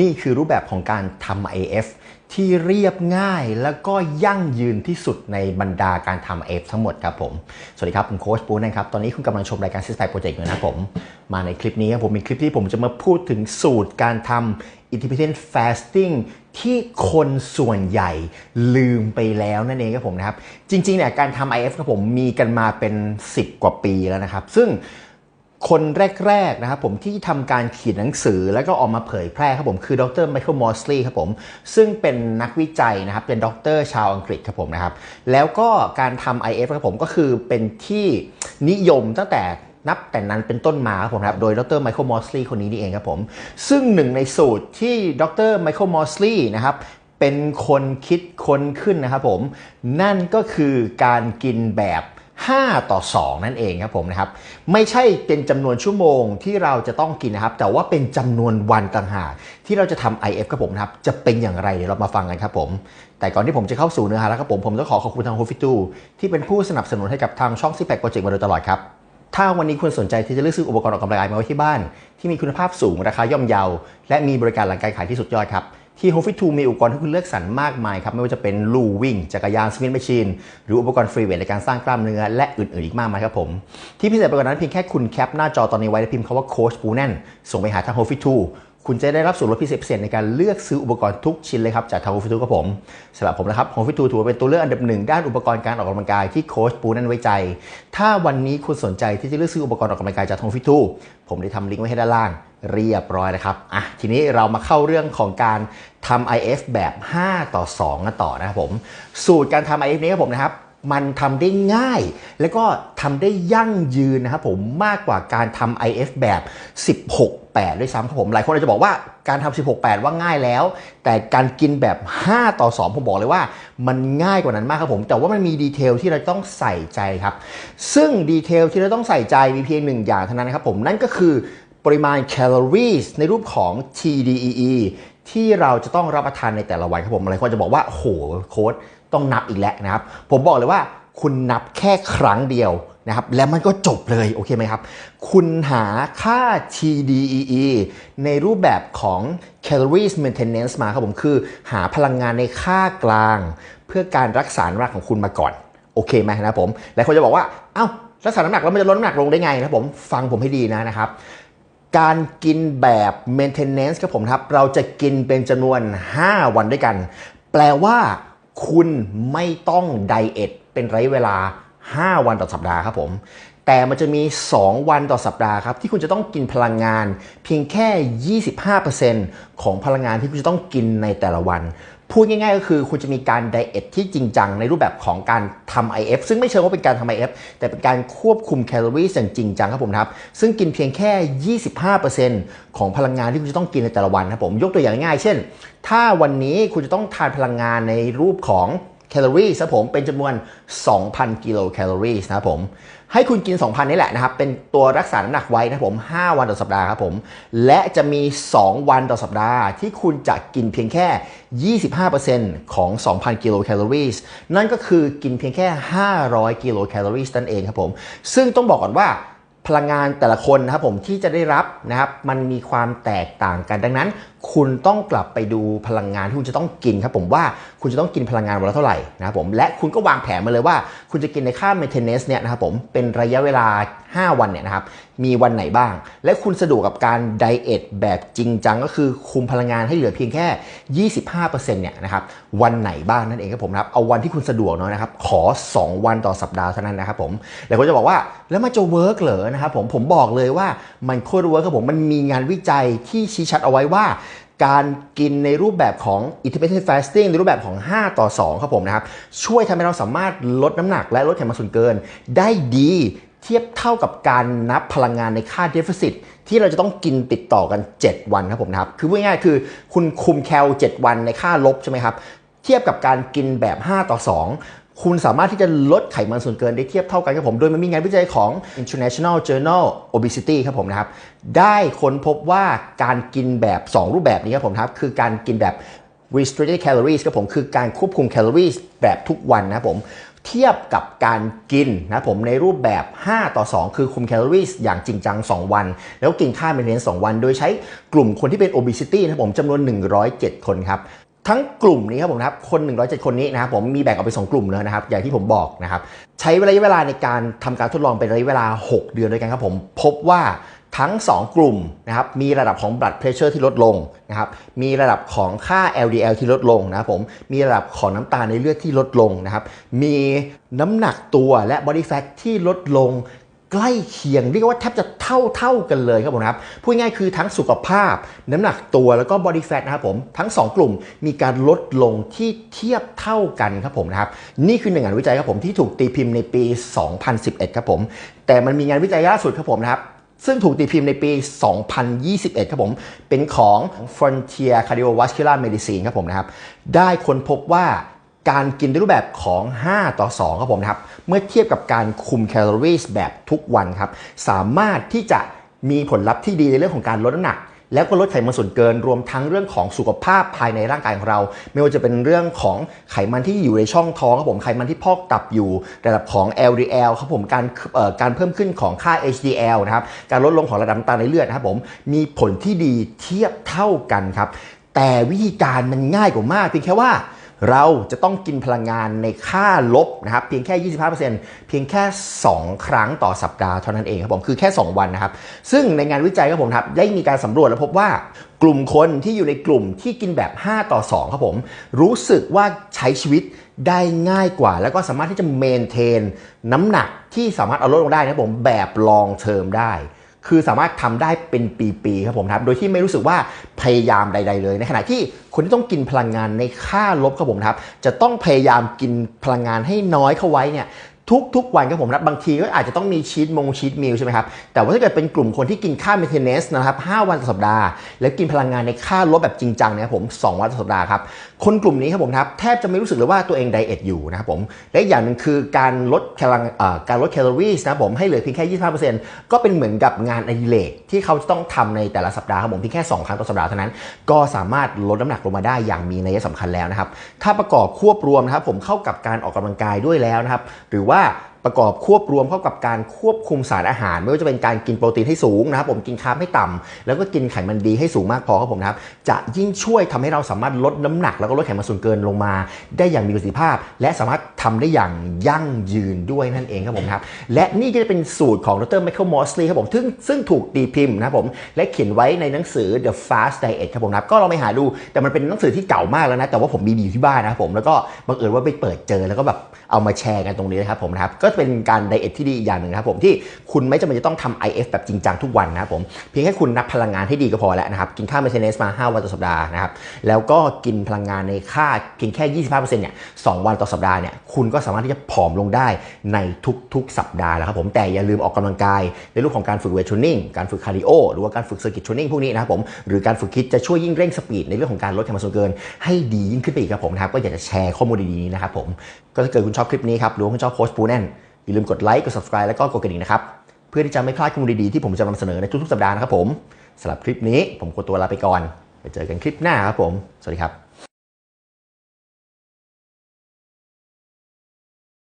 นี่คือรูปแบบของการทำ IF ที่เรียบง่ายแล้วก็ยั่งยืนที่สุดในบรรดาการทำ IF ทั้งหมดครับผม สวัสดีครับ ผมโค้ชปูนะครับ ตอนนี้คุณกำลังชมรายการ Six Pack Project อยู่นะครับผม มาในคลิปนี้ครับผมมีคลิปที่ผมจะมาพูดถึงสูตรการทำ intermittent fasting ที่คนส่วนใหญ่ลืมไปแล้วนั่นเองครับผมนะครับ จริงๆเนี่ยการทำ IF ครับผมมีกันมาเป็น 10 กว่าปีแล้วนะครับ ซึ่ง คนแรกๆนะครับผมที่ทำการเขียนหนังสือแล้วก็ออกมาเผยแพร่ครับผมคือดรไมเคิลมอสลีย์ครับผมซึ่งเป็นนักวิจัยนะครับเป็นด็อกเตอร์ชาวอังกฤษครับผมนะครับแล้วก็การทำ IF ครับผมก็คือเป็นที่นิยมตั้งแต่นับแต่นั้นเป็นต้นมาครับผมครับโดยดรไมเคิลมอสลีย์คนนี้นี่เองครับผมซึ่งหนึ่งในสูตรที่ดรไมเคิลมอสลีย์นะครับเป็นคนคิดค้นขึ้นนะครับผมนั่นก็คือการกินแบบ 5 ต่อ 2 นั่นเองครับผมนะครับไม่ใช่เป็นจำนวนชั่วโมงที่เราจะต้องกินนะครับ แต่ว่าเป็นจำนวนวันต่างหากที่เราจะทำ IF ครับผมนะครับจะเป็นอย่างไรเดี๋ยวเรามาฟังกันครับผมแต่ก่อนที่ผมจะเข้าสู่เนื้อหาแล้วครับผมผมต้องขอขอบคุณทาง h o f i t u ที่เป็นผู้สนับสนุนให้กับทางช่องซิแพคโปรเจกต์มาโดยตลอดครับถ้าวันนี้คุณสนใจที่จะเลือกซื้ออุปกรณ์ออกกำลังกายมาไว้ที่บ้าน ที่มีคุณภาพสูงราคาย่อมเยา และมีบริการหลังการขายที่สุดยอดครับ ที่ h o f i t 2มีอุปกรณ์ให้คุณเลือกสรรมากมายครับ ไม่ว่าจะเป็นลู่วิ่ง จักรยานสวินแมชชีน หรืออุปกรณ์ฟรีเวทในการสร้างกล้ามเนื้อ และอื่นๆ อีกมากมายครับผม ที่พิเศษไปกว่านั้นเพียงแค่คุณแคปหน้าจอตอนนี้ไว้และพิมพ์คำว่าโค้ชปูแน่นส่งไปหาทาง h o f i t 2 คุณจะได้รับส่วนลดพิเศษในการเลือกซื้ออุปกรณ์ทุกชิ้นเลยครับจากทาง h o f i t 2ครับผมสำหรับผมนะครับ h o f i t 2ถือว่าเป็นตัวเลือกอันดับหนึ่งด้านอุปกรณ์การออกกำลังกายที่โค้ชปูนั่นไว้ใจ ถ้าวันนี้คุณสนใจที่จะเลือกซื้ออุปกรณ์ออกกำลังกายจากทาง h o f i t 2ผมได้ทำลิงก์ไว้ให้ด้านล่างเรียบร้อยนะครับอะทีนี้เรามาเข้าเรื่องของการทำ IF แบบ 5 ต่อ 2 กันต่อนะครับผม สูตรการทำ IF นี้ครับผมนะครับ มันทำได้ง่าย แล้วก็ทำได้ยั่งยืนนะครับผมมากกว่าการทำ IF แบบ 16 8 ด้วยซ้ำครับผมหลายคนอาจจะบอกว่าการทำ16 8 ว่าง่ายแล้ว แต่การกินแบบ 5 ต่อ 2 ผมบอกเลยว่า มันง่ายกว่านั้นมากครับผม แต่ว่ามันมีดีเทลที่เราต้องใส่ใจครับ ซึ่งดีเทลที่เราต้องใส่ใจมีเพียงหนึ่งอย่างเท่านั้นนะครับผมนั่นก็คือปริมาณแคลอรี่ในรูปของ TDEE ที่เราจะต้องรับประทานในแต่ละวันครับผมหลายคนจะบอกว่าโหโค้ด ต้องนับอีกแล้วนะครับ ผมบอกเลยว่าคุณนับแค่ครั้งเดียวนะครับแล้วมันก็จบเลยโอเคไหมครับ คุณหาค่า TDEE ในรูปแบบของ calories maintenance มาครับผมคือหาพลังงานในค่ากลาง เพื่อการรักษาน้ำหนักของคุณมาก่อน โอเคไหมนะผมหลายคนจะบอกว่า เอ้ารักษาน้ำหนักแล้วมันจะลดน้ำหนักลงได้ไงนะผมฟังผมให้ดีนะนะครับ การกินแบบ maintenance ครับผมครับ เราจะกินเป็นจำนวน 5 วันด้วยกัน แปลว่า คุณไม่ต้องไดเอทเป็นระยะเวลา 5 วันต่อสัปดาห์ครับผม แต่มันจะมี 2 วันต่อสัปดาห์ครับ ที่คุณจะต้องกินพลังงาน เพียงแค่ 25%ของพลังงานที่คุณจะต้องกินในแต่ละวัน พูดง่ายๆก็คือคุณจะมีการไดเอทที่จริงจังในรูปแบบของการทำ IF ซึ่งไม่เชิงว่าเป็นการทำ IF แต่เป็นการควบคุมแคลอรี่อย่างจริงจังครับผมครับ ซึ่งกินเพียงแค่ 25%ของพลังงานที่คุณจะต้องกินในแต่ละวันครับผมยกตัวอย่างง่ายเช่น ถ้าวันนี้คุณจะต้องทานพลังงานในรูปของแคลอรี่ครับผมเป็นจำนวน 2,000 กิโลแคลอรี่นะครับผม ให้คุณกิน 2,000 นี่แหละนะครับ เป็นตัวรักษาน้ำหนักไว้นะผม 5 วันต่อสัปดาห์ครับผม และจะมี 2 วันต่อสัปดาห์ ที่คุณจะกินเพียงแค่ 25%ของ 2,000 กิโลแคลอรี่นั่นก็คือกินเพียงแค่ 500 กิโลแคลอรี่นั่นเองครับผม ซึ่งต้องบอกก่อนว่าพลังงานแต่ละคนนะครับผมที่จะได้รับนะครับมันมีความแตกต่างกันดังนั้นคุณต้องกลับไปดูพลังงานที่คุณจะต้องกินครับผมว่าคุณจะต้องกินพลังงานวันละเท่าไหร่นะครับผมและคุณก็วางแผนมาเลยว่า คุณจะกินในค่า maintenance เนี่ยนะครับผมเป็นระยะเวลา 5 วันเนี่ยนะครับมีวันไหนบ้าง และคุณสะดวกกับการไดเอทแบบจริงจังก็คือคุมพลังงานให้เหลือเพียงแค่ 25%เนี่ยนะครับวันไหนบ้างนั่นเองครับผมครับเอาวันที่คุณสะดวกเนาะนะครับขอ 2 วันต่อสัปดาห์เท่านั้นนะครับผมแล้วก็จะบอกว่าแล้วมันจะเวิร์กเหรอนะครับผมผมบอกเลยว่ามันโคตรเวิร์กครับผมมันมีงานวิจัยที่ชี้ชัดเอาไว้ว่า การกินในรูปแบบของ intermittent fasting ในรูปแบบของ 5 ต่อ 2 ครับผมนะครับ ช่วยทำให้เราสามารถลดน้ำหนักและลดไขมันส่วนเกิน ได้ดีเทียบเท่ากับการนับพลังงานในค่า deficit ที่เราจะต้องกินติดต่อกัน 7 วันครับผมนะครับ คือพูดง่ายๆคือคุณคุมแคล 7 วันในค่าลบใช่ไหมครับ เทียบกับการกินแบบ 5 ต่อ 2 คุณสามารถที่จะลดไขมันส่วนเกินได้เทียบเท่ากันครับผม โดยมันมีงานวิจัยของ International Journal Obesity ครับผมนะครับ ได้ค้นพบว่าการกินแบบ 2 รูปแบบนี้ครับผมครับ คือการกินแบบ restricted calories ครับผม คือการควบคุมแคลอรี่แบบทุกวันนะผม เทียบกับการกินนะผมในรูปแบบ 5 ต่อ 2 คือคุมแคลอรี่อย่างจริงจัง 2 วัน แล้วกินข้าวเป็นเน้น2วัน โดยใช้กลุ่มคนที่เป็น obesity นะผมจำนวน 107 คนครับ ทั้งกลุ่มนี้ครับผมนะครับคน 107 คนนี้นะครับผมมีแบ่งออกเป็น 2 กลุ่มเลยนะครับ อย่างที่ผมบอกนะครับ ใช้ระยะเวลาในการทำการทดลองเป็นระยะเวลา 6 เดือนด้วยกันครับผม พบว่าทั้ง 2 กลุ่มนะครับมีระดับของ blood pressure ที่ลดลงนะครับมีระดับของค่า LDL ที่ลดลงนะครับผมมีระดับของน้ำตาลในเลือดที่ลดลงนะครับมีน้ำหนักตัวและ body fat ที่ลดลง ใกล้เคียงเรียกว่าแทบจะเท่าเท่าๆกันเลยครับผมนะครับพูดง่ายคือทั้งสุขภาพ น้ำหนักตัวแล้วก็ body fat นะครับผมทั้ง 2 กลุ่มมีการลดลงที่เทียบเท่ากันครับผมนะครับนี่คือหนึ่งงานวิจัยครับผมที่ถูกตีพิมพ์ในปี 2011 ครับผม แต่มันมีงานวิจัยล่าสุดครับผมนะครับซึ่งถูกตีพิมพ์ในปี 2021 ครับผม เป็นของ Frontier Cardiovascular Medicine ครับผมนะครับ ได้ค้นพบว่า การกินในรูปแบบของ 5 ต่อ 2 ครับผมนะครับ เมื่อเทียบกับการคุมแคลอรี่แบบทุกวันครับ สามารถที่จะมีผลลัพธ์ที่ดีในเรื่องของการลดน้ำหนัก แล้วก็ลดไขมันส่วนเกินรวมทั้งเรื่องของสุขภาพภายในร่างกายของเรา ไม่ว่าจะเป็นเรื่องของไขมันที่อยู่ในช่องท้องครับผมไขมันที่พอกตับอยู่ระดับของ LDL ครับผมการเอ่อการเพิ่มขึ้นของค่า HDL นะครับการลดลงของระดับน้ำตาลในเลือดนะครับผมมีผลที่ดีเทียบเท่ากันครับแต่วิธีการมันง่ายกว่ามากเพียงแค่ว่า เราจะต้องกินพลังงานในค่าลบนะครับเพียงแค่ 25%เพียงแค่ 2 ครั้งต่อสัปดาห์เท่านั้นเองครับผมคือแค่ 2 วันนะครับ ซึ่งในงานวิจัยครับผมครับได้มีการสำรวจแล้วพบว่ากลุ่มคนที่อยู่ในกลุ่มที่กินแบบ 5 ต่อ 2 ครับผม รู้สึกว่าใช้ชีวิตได้ง่ายกว่า แล้วก็สามารถที่จะเมนเทน น้ำหนักที่สามารถเอาลดลงได้นะครับผมแบบลองเทอมได้ คือสามารถทำได้เป็นปีๆครับผมครับ โดยที่ไม่รู้สึกว่าพยายามใด ๆ เลย ในขณะที่คนที่ต้องกินพลังงานในค่าลบครับผมครับ จะต้องพยายามกินพลังงานให้น้อยเข้าไว้เนี่ย ทุกๆวันครับผมครับบางทีก็อาจจะต้องมีชีตมงชีตมิลใช่ไหมครับ แต่ว่าถ้าเกิดเป็นกลุ่มคนที่กินค่าเมนเทนเนสนะครับ5วันต่อสัปดาห์ แล้วกินพลังงานในค่าลบแบบจริงจังนะครับผม 2 วันต่อสัปดาห์ครับ คนกลุ่มนี้ครับผมครับแทบจะไม่รู้สึกเลยว่าตัวเองไดเอทอยู่นะครับผมและอย่างหนึ่งคือการลดพลังการลดแคลอรี่นะครับผมให้เหลือเพียงแค่ 25%ก็เป็นเหมือนกับงานอดิเรกที่เขาจะต้องทำในแต่ละสัปดาห์ครับผมเพียงแค่ 2 ครั้งต่อสัปดาห์เท่านั้น ก็สามารถลดน้ำหนักลงมาได้อย่างมีนัยสำคัญแล้วนะครับถ้าประกอบควบรวมนะครับผมเข้ากับการออกกำลังกายด้วยแล้วนะครับหรือว่าว่า ประกอบควบรวมเข้ากับการควบคุมสารอาหาร ไม่ว่าจะเป็นการกินโปรตีนให้สูงนะครับผมกินคาร์บให้ต่ำแล้วก็กินไขมันดีให้สูงมากพอครับผมนะครับจะยิ่งช่วยทำให้เราสามารถลดน้ำหนัก แล้วก็ลดไขมันส่วนเกินลงมา ได้อย่างมีประสิทธิภาพ และสามารถทำได้อย่างยั่งยืนด้วยนั่นเองครับผมนะครับและนี่ก็จะเป็นสูตรของดรไมเคิลมอสลีครับผมซึ่งซึ่งถูกตีพิมพ์นะครับผมและเขียนไว้ในหนังสือ The Fast Diet ครับผมนะครับก็ลองไปหาดูแต่มันเป็นหนังสือที่เก่ามากแล้วนะแต่ว่าผมมีอยู่ที่บ้านนะครับผมแล้วก็บังเอิญว่าไปเปิดเจอแล้วก็แบบเอามาแชร์กันตรงนี้นะครับผมนะครับก็เป็นการไดเอทที่ดีอีกอย่างหนึ่งนะครับผมที่คุณไม่จำเป็นจะต้องทำ IF แบบจริงจังทุกวันนะครับผมเพียงแค่คุณนับพลังงานให้ดีก็พอแล้วนะครับกินค่า maintenance มา 5 วันต่อสัปดาห์นะครับแล้วก็กินพลังงานในค่าเพียงแค่ 25%เนี่ย2วันต่อสัปดาห์เนี่ยคุณก็สามารถที่จะผอมลงได้ในทุกๆ สัปดาห์แล้วครับผมแต่อย่าลืมออกกำลังกายในรูปของการฝึกเวทเทรนนิ่งการฝึกคาร์ดิโอหรือว่าการฝึกเซอร์กิตเทรนนิ่งพวกนี้นะครับผมหรือการฝึกคิดจะช่วยยิ่งเร่งสปีดในเรื่องของการลดไขมันส่วนเกิน ให้ดียิ่งขึ้นไปอีกครับผมนะครับก็อยากจะแชร์ข้อมูลดีๆนี้นะครับผมก็ถ้าเกิดคุณชอบคลิปนี้ครับหรือว่าคุณชอบโค้ชปูแน่น อย่าลืมกดไลค์กด subscribe แล้วก็กดกระดิ่งนะครับ เพื่อที่จะไม่พลาดข้อมูลดีๆที่ผมจะนำเสนอในทุกๆสัปดาห์นะครับผมสำหรับคลิปนี้ผมขอตัวลาไปก่อนไปเจอกันคลิปหน้าครับผม สวัสดีครับ